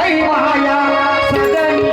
कैवाया सजनी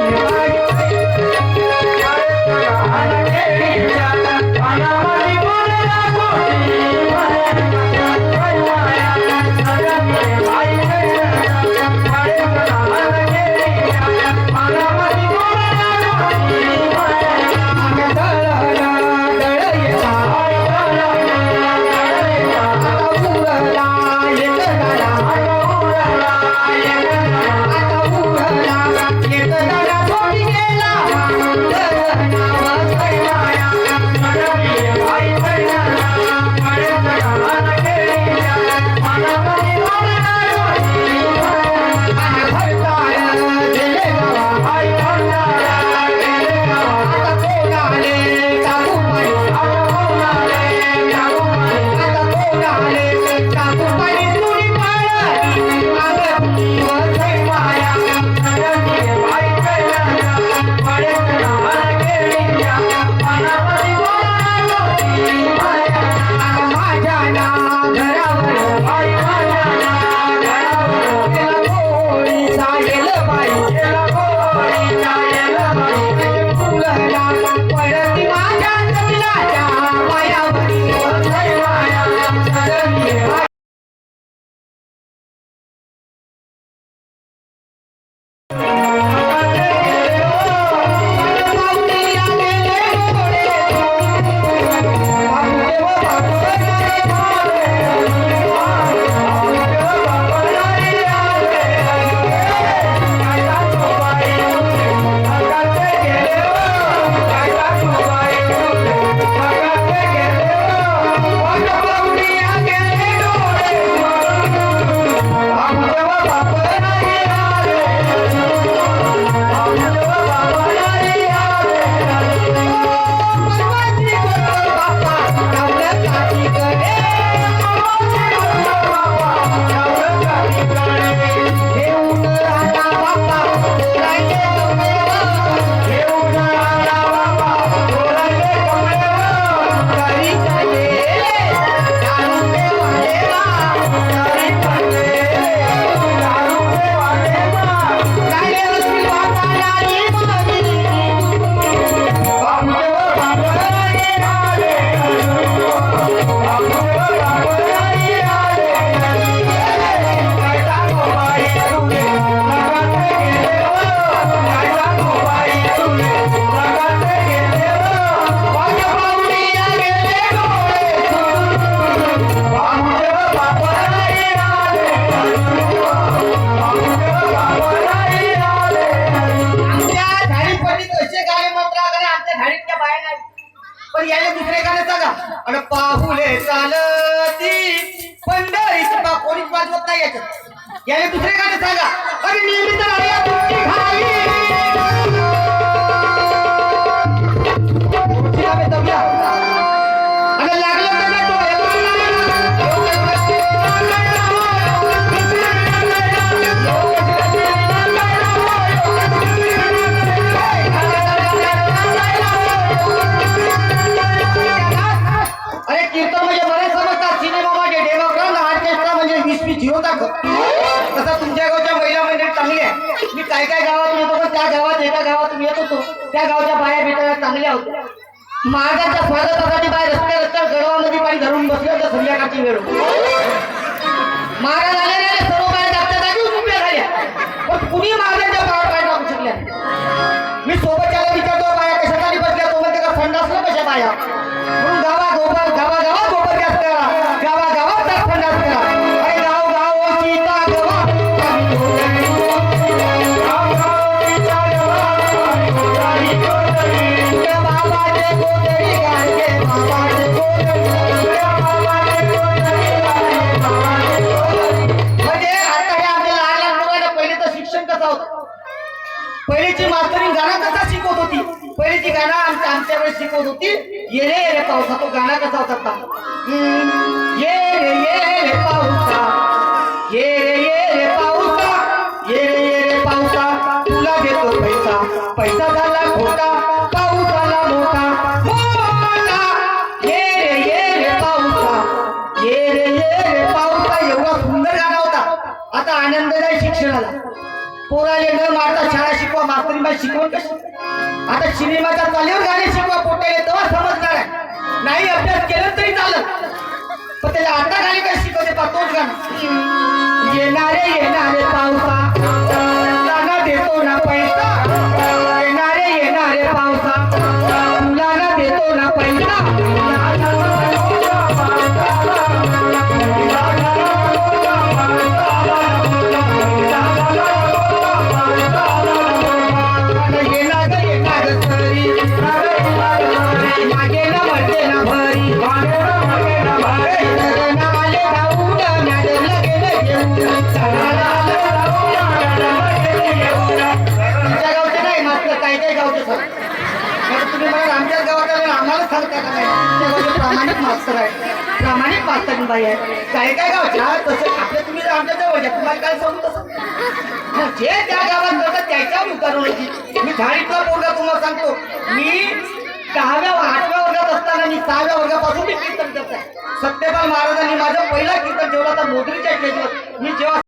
आणि पाहुले चालती. पंढरीत बा कोणीच वाजवत नाही याच्यात. याने दुसरे गाणे सांगा. अरे नियमित राहिल्या तुमची घाई. काय काय गावातून येत होतो त्या गावात एका गावातून येत होतो. त्या गावच्या बाया भेटायला चांगल्या होत्या. महाराजांच्या स्वागतासाठी बाय रस्त्या रस्त्यावर गडवामध्ये पाणी धरून बसले होते संध्याकाळची वेळ. होती. महाराज नाही आले, सर्व बाया जागच्या जागी उभ्या झाल्या पण कुणी महाराजांच्या पहिलीची मास्तरी गाणं कसा शिकवत होती? पहिलीची गाणं आमच्या आमच्या वेळेस शिकवत होती ये रे रे पावसा तो गाणं कसा होता पहा. हम्म, ये रे ये रे पावसा ये रे ये रे पावसा ये रे ये रे पावसा तुला देतो पैसा पैसा झाला खोटा पाऊस आला मोठा मोठा ये रे ये रे पावसा ये रे ये रे पावसा एवढा सुंदर गाणं होता. आता आनंददायी शिक्षणाला. पोराले न मारता शाळा शिकवा मास्तरी बाई शिकवण कशी आता सिनेमाच्या चालीवर गाणे शिकवा पोटाले तेव्हा समजणार आहे. नाही अभ्यास केलं तरी चालत. पण त्याला आता गाणे काय शिकवते पा तोच गाणं. येणारे येणार गावात आले आणि आम्हाला सांगता प्रामाणिक मास्तर आहे प्रामाणिक मास्तर बाई आहे काय काय गावचे हा तसं आपल्या तुम्ही आमच्या जवळच्या तुम्हाला काय सांगू तसं? जे त्या गावात करतात त्याच्यावर उतरवण्याची मी झाडीतला पोरगा तुम्हाला सांगतो. मी दहाव्या आठव्या वर्गात असताना मी सहाव्या वर्गापासून मी कीर्तन करत आहे सत्यपाल महाराजांनी माझं पहिला कीर्तन ठेवला तर मोदरीच्या स्टेजवर मी जेव्हा